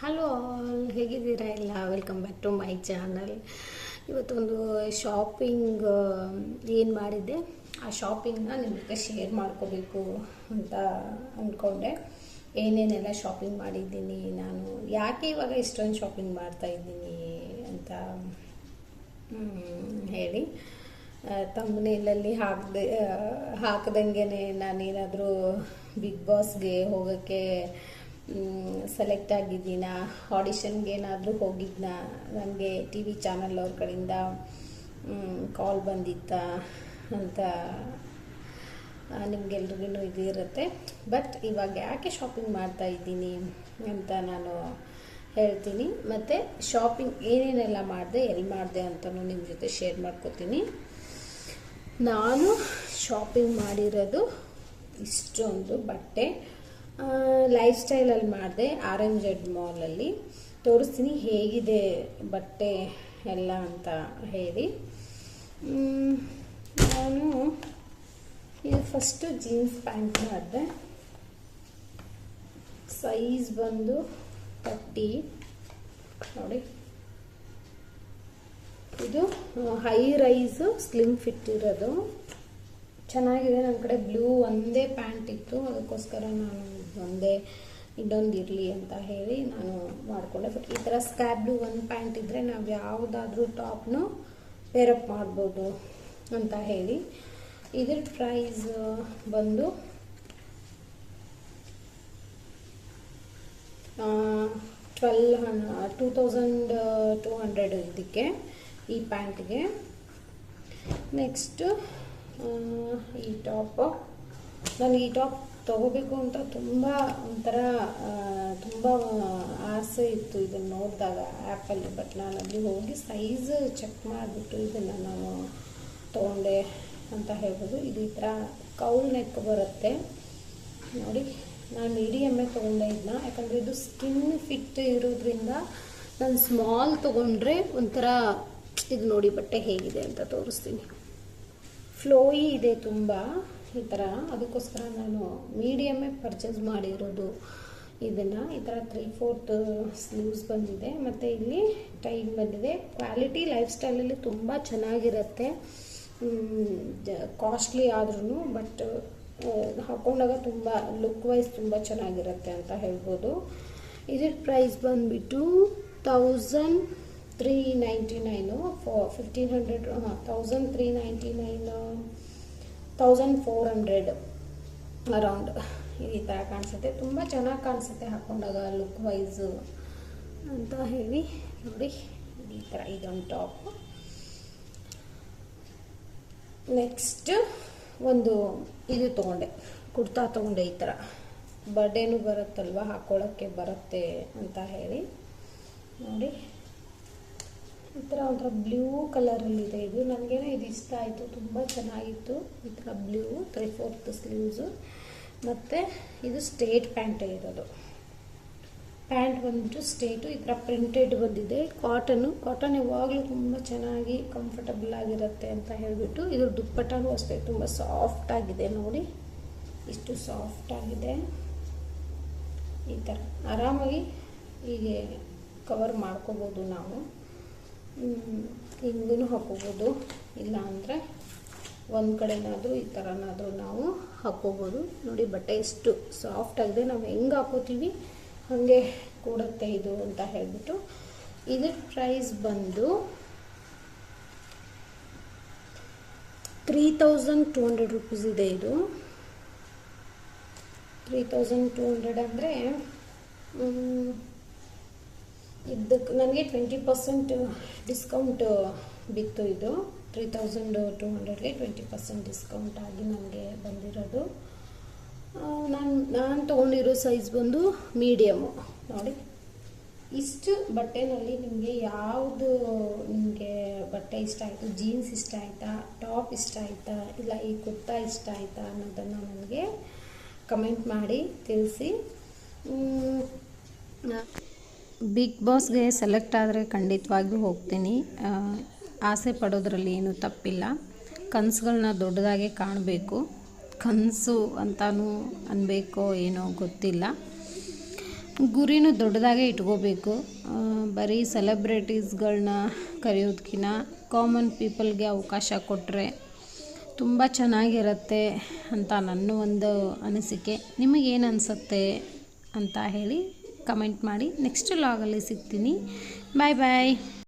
Hello all ಹೇಗಿದ್ದೀರಾ ಎಲ್ಲ? Welcome back to my channel ಇವತ್ತೊಂದು ಶಾಪಿಂಗ್ ಏನು ಮಾಡಿದ್ದೆ? ಆ ಶಾಪಿಂಗ್ನ ನಿಮ್ಮ ಜೊತೆ ಶೇರ್ ಮಾಡ್ಕೋಬೇಕು ಅಂತ ಅಂದ್ಕೊಂಡೆ ಏನೇನೆಲ್ಲ ಶಾಪಿಂಗ್ ಮಾಡಿದ್ದೀನಿ ನಾನು? ಯಾಕೆ ಇವಾಗ ಇಷ್ಟೊಂದು ಶಾಪಿಂಗ್ ಮಾಡ್ತಾ ಇದ್ದೀನಿ ಅಂತ ಹೇಳಿ. ತಮ್ಮನೇಲಲ್ಲಿ ಹಾಕ್ದೆ ಹಾಕ್ದಂಗೆ ನಾನೇನಾದರೂ ಬಿಗ್ ಬಾಸ್ಗೆ ಹೋಗೋಕ್ಕೆ ಸೆಲೆಕ್ಟ್ ಆಗಿದ್ದೀನಾ? ಆಡಿಷನ್ಗೆ ಏನಾದರೂ ಹೋಗಿದ್ನಾ? ನನಗೆ ಟಿ ವಿ ಚಾನಲ್ ಅವ್ರ ಕಡೆಯಿಂದ ಕಾಲ್ ಬಂದಿತ್ತಾ ಅಂತ ನಿಮಗೆಲ್ರಿಗೂ ಇದು ಇರುತ್ತೆ. ಬಟ್ ಇವಾಗ ಯಾಕೆ ಶಾಪಿಂಗ್ ಮಾಡ್ತಾ ಇದ್ದೀನಿ ಅಂತ ನಾನು ಹೇಳ್ತೀನಿ. ಮತ್ತು ಶಾಪಿಂಗ್ ಏನೇನೆಲ್ಲ ಮಾಡಿದೆ, ಎಲ್ಲಿ ಮಾಡಿದೆ ಅಂತಲೂ ನಿಮ್ಮ ಜೊತೆ ಶೇರ್ ಮಾಡ್ಕೋತೀನಿ. ನಾನು ಶಾಪಿಂಗ್ ಮಾಡಿರೋದು ಇಷ್ಟೊಂದು ಬಟ್ಟೆ. ಲೈಫ್ ಸ್ಟೈಲಲ್ಲಿ ಮಾಡಿದೆ ಆರ್ ಎಂ ಜೆಡ್ ಮಾಲಲ್ಲಿ ತೋರಿಸ್ತೀನಿ ಹೇಗಿದೆ ಬಟ್ಟೆ ಎಲ್ಲ ಅಂತ ಹೇಳಿ. ನಾನು ಇದು ಫಸ್ಟು ಜೀನ್ಸ್ ಪ್ಯಾಂಟ್ ಮಾಡಿದೆ. ಸೈಜ್ ಬಂದು ತರ್ಟಿ ನೋಡಿ. ಇದು ಹೈ ರೈಸ್ ಸ್ಲಿಮ್ ಫಿಟ್ ಇರೋದು. ಚೆನ್ನಾಗಿದೆ. ನನ್ನ ಕಡೆ ಬ್ಲೂ ಒಂದೇ ಪ್ಯಾಂಟ್ ಇತ್ತು. ಅದಕ್ಕೋಸ್ಕರ ನಾನು ಒಂದೇ ಇದೊಂದು ಇರಲಿ ಅಂತ ಹೇಳಿ ನಾನು ಮಾಡಿಕೊಂಡೆ. ಬಟ್ ಈ ಥರ ಸ್ಕ್ಯಾಬ್ಡು ಒಂದು ಪ್ಯಾಂಟ್ ಇದ್ದರೆ ನಾವು ಯಾವುದಾದ್ರೂ ಟಾಪ್ನು ಪೇರಪ್ ಮಾಡ್ಬೋದು ಅಂತ ಹೇಳಿ. ಇದ್ರ ಪ್ರೈಸ್ ಬಂದು ಟ್ವೆಲ್ ಹನ್ ಟೂ ತೌಸಂಡ್ ಟೂ ಹಂಡ್ರೆಡ್ ಇದಕ್ಕೆ ಈ ಪ್ಯಾಂಟ್ಗೆ ನೆಕ್ಸ್ಟು ಈ ಟಾಪು ನಾನು ಈ ಟಾಪ್ ತಗೋಬೇಕು ಅಂತ ತುಂಬ ಒಂಥರ ತುಂಬ ಆಸೆ ಇತ್ತು ಇದನ್ನು ನೋಡಿದಾಗ ಆ್ಯಪಲ್ಲಿ, ಬಟ್ ನಾನು ಅಲ್ಲಿ ಹೋಗಿ ಸೈಜ್ ಚೆಕ್ ಮಾಡಿಬಿಟ್ಟು ಇದನ್ನು ನಾನು ತೊಗೊಂಡೆ ಅಂತ ಹೇಳ್ಬೋದು. ಇದು ಈ ಥರ ಕೌಲ್ ನೆಕ್ ಬರುತ್ತೆ. ನೋಡಿ, ನಾನು ಮೀಡಿಯಮ್ಮೇ ತೊಗೊಂಡೆ ಇದನ್ನ. ಯಾಕಂದರೆ ಇದು ಸ್ಕಿನ್ ಫಿಟ್ ಇರೋದ್ರಿಂದ ನಾನು ಸ್ಮಾಲ್ ತೊಗೊಂಡ್ರೆ ಒಂಥರ, ಇದು ನೋಡಿ ಬಟ್ಟೆ ಹೇಗಿದೆ ಅಂತ ತೋರಿಸ್ತೀನಿ. ಫ್ಲೋಯಿ ಇದೆ ತುಂಬ. ಈ ಥರ ಅದಕ್ಕೋಸ್ಕರ ನಾನು ಮೀಡಿಯಮ್ಮೇ ಪರ್ಚೇಸ್ ಮಾಡಿರೋದು ಇದನ್ನು. ಈ ಥರ ತ್ರೀ ಫೋರ್ತ್ ಸ್ಲೀವ್ಸ್ ಬಂದಿದೆ. ಮತ್ತು ಇಲ್ಲಿ ಟೈಮ್ ಬಂದಿದೆ. ಕ್ವಾಲಿಟಿ ಲೈಫ್ ಸ್ಟೈಲಲ್ಲಿ ತುಂಬ ಚೆನ್ನಾಗಿರುತ್ತೆ. ಕಾಸ್ಟ್ಲಿ ಆದ್ರೂ ಬಟ್ ಹಾಕೊಂಡಾಗ ತುಂಬ ಲುಕ್ ವೈಸ್ ತುಂಬ ಚೆನ್ನಾಗಿರುತ್ತೆ ಅಂತ ಹೇಳ್ಬೋದು. ಇದ್ರ ಪ್ರೈಸ್ ಬಂದುಬಿಟ್ಟು thousand three ninety nine fifteen hundred thousand three ninety nine thousand four hundred around ಈ ಥರ ಕಾಣಿಸುತ್ತೆ. ತುಂಬ ಚೆನ್ನಾಗಿ ಕಾಣಿಸುತ್ತೆ ಹಾಕೊಂಡಾಗ ಲುಕ್ ವೈಸು ಅಂತ ಹೇಳಿ ನೋಡಿ, ಈ ಥರ ಇದೊಂದು ಟಾಪ್ ನೆಕ್ಸ್ಟ್ ಒಂದು ಇದು ತೊಗೊಂಡೆ, ಕುರ್ತಾ ತೊಗೊಂಡೆ ಈ ಥರ ಬರ್ಡೇನು ಬರುತ್ತಲ್ವ ಹಾಕ್ಕೊಳ್ಳೋಕ್ಕೆ ಬರುತ್ತೆ ಅಂತ ಹೇಳಿ. ನೋಡಿ. ಈ ಥರ ಒಂಥರ ಬ್ಲೂ ಕಲರಲ್ಲಿದೆ ಇದು ನನಗೇನೋ ಇದು ಇಷ್ಟ ಆಯಿತು. ತುಂಬ ಚೆನ್ನಾಗಿತ್ತು. ಈ ಥರ ಬ್ಲೂ ತ್ರೀ ಫೋರ್ತ್ ಸ್ಲೀವ್ಸು ಮತ್ತು ಇದು ಸ್ಟೇಟ್ ಪ್ಯಾಂಟೇ ಇರೋದು. ಪ್ಯಾಂಟ್ ಬಂದ್ಬಿಟ್ಟು ಸ್ಟೇಟು ಈ ಥರ ಪ್ರಿಂಟೆಡ್ ಬಂದಿದೆ. ಕಾಟನು ಕಾಟನ್ ಯಾವಾಗಲೂ ತುಂಬ ಚೆನ್ನಾಗಿ ಕಂಫರ್ಟಬಲ್ ಆಗಿರುತ್ತೆ ಅಂತ ಹೇಳಿಬಿಟ್ಟು ಇದು ದುಪ್ಪಟ್ಟನೂ ಅಷ್ಟೇ. ತುಂಬ ಸಾಫ್ಟ್ ಆಗಿದೆ ನೋಡಿ. ಇಷ್ಟು ಸಾಫ್ಟ್ ಆಗಿದೆ. ಈ ಥರ ಆರಾಮಾಗಿ ಹೀಗೆ ಕವರ್ ಮಾಡ್ಕೋಬೋದು ನಾವು. ಹಿಂಗೂ ಹಾಕೋಬೋದು. ಇಲ್ಲ ಅಂದರೆ ಒಂದು ಕಡೆನಾದರೂ ಈ ಥರನಾದರೂ ನಾವು ಹಾಕ್ಕೋಬೋದು ನೋಡಿ ಬಟ್ಟೆ ಎಷ್ಟು ಸಾಫ್ಟ್ ಆಗಿದೆ. ನಾವು ಹೆಂಗೆ ಹಾಕೋತೀವಿ? ಹಾಗೆ ಕೂಡುತ್ತೆ ಇದು ಅಂತ ಹೇಳಿಬಿಟ್ಟು ಇದ್ರ ಪ್ರೈಸ್ ಬಂದು three thousand two hundred rupees ಇದೆ ಇದು. ತ್ರೀ ತೌಸಂಡ್ ಟೂ ಹಂಡ್ರೆಡ್ ಅಂದರೆ ಇದಕ್ಕೆ ನನಗೆ ಟ್ವೆಂಟಿ ಪರ್ಸೆಂಟ್ ಡಿಸ್ಕೌಂಟ್ ಬಿತ್ತು ಇದು. ತ್ರೀ ತೌಸಂಡ್ ಟು ಹಂಡ್ರೆಡ್ಗೆ ಟ್ವೆಂಟಿ ಪರ್ಸೆಂಟ್ ಡಿಸ್ಕೌಂಟ್ ಆಗಿ ನನಗೆ ಬಂದಿರೋದು. ನಾನು ನಾನು ತೊಗೊಂಡಿರೋ ಸೈಜ್ ಬಂದು ಮೀಡಿಯಮು ನೋಡಿ. ಇಷ್ಟು ಬಟ್ಟೆನಲ್ಲಿ ನಿಮಗೆ ಯಾವುದು ನಿಮಗೆ ಬಟ್ಟೆ ಇಷ್ಟ ಆಯಿತು? ಜೀನ್ಸ್ ಇಷ್ಟ ಆಯಿತಾ? ಟಾಪ್ ಇಷ್ಟ ಆಯಿತಾ? ಇಲ್ಲ ಈ ಕುರ್ತಾ ಇಷ್ಟ ಆಯಿತಾ ಅನ್ನೋದನ್ನು ನನಗೆ ಕಮೆಂಟ್ ಮಾಡಿ, ತಿಳಿಸಿ. ಬಿಗ್ ಬಾಸ್ಗೆ ಸೆಲೆಕ್ಟ್ ಆದರೆ ಖಂಡಿತವಾಗಿಯೂ ಹೋಗ್ತೀನಿ. ಆಸೆ ಪಡೋದ್ರಲ್ಲಿ ಏನೂ ತಪ್ಪಿಲ್ಲ. ಕನಸುಗಳನ್ನ ದೊಡ್ಡದಾಗೆ ಕಾಣಬೇಕು. ಕನಸು ಅಂತಾನು ಅನ್ಬೇಕೋ ಏನೋ ಗೊತ್ತಿಲ್ಲ. ಗುರಿನೂ ದೊಡ್ಡದಾಗೆ ಇಟ್ಕೋಬೇಕು. ಬರೀ ಸೆಲೆಬ್ರಿಟೀಸ್ಗಳನ್ನ ಕರೆಯೋದಕ್ಕಿಂತ ಕಾಮನ್ ಪೀಪಲ್ಗೆ ಅವಕಾಶ ಕೊಟ್ಟರೆ ತುಂಬ ಚೆನ್ನಾಗಿರುತ್ತೆ ಅಂತ ನನ್ನ ಒಂದು ಅನಿಸಿಕೆ. ನಿಮಗೇನು ಅನಿಸುತ್ತೆ ಅಂತ ಹೇಳಿ ಕಮೆಂಟ್ ಮಾಡಿ. ನೆಕ್ಸ್ಟ್ ಲಾಗಲ್ಲಿ ಸಿಗ್ತೀನಿ. ಬಾಯ್ ಬಾಯ್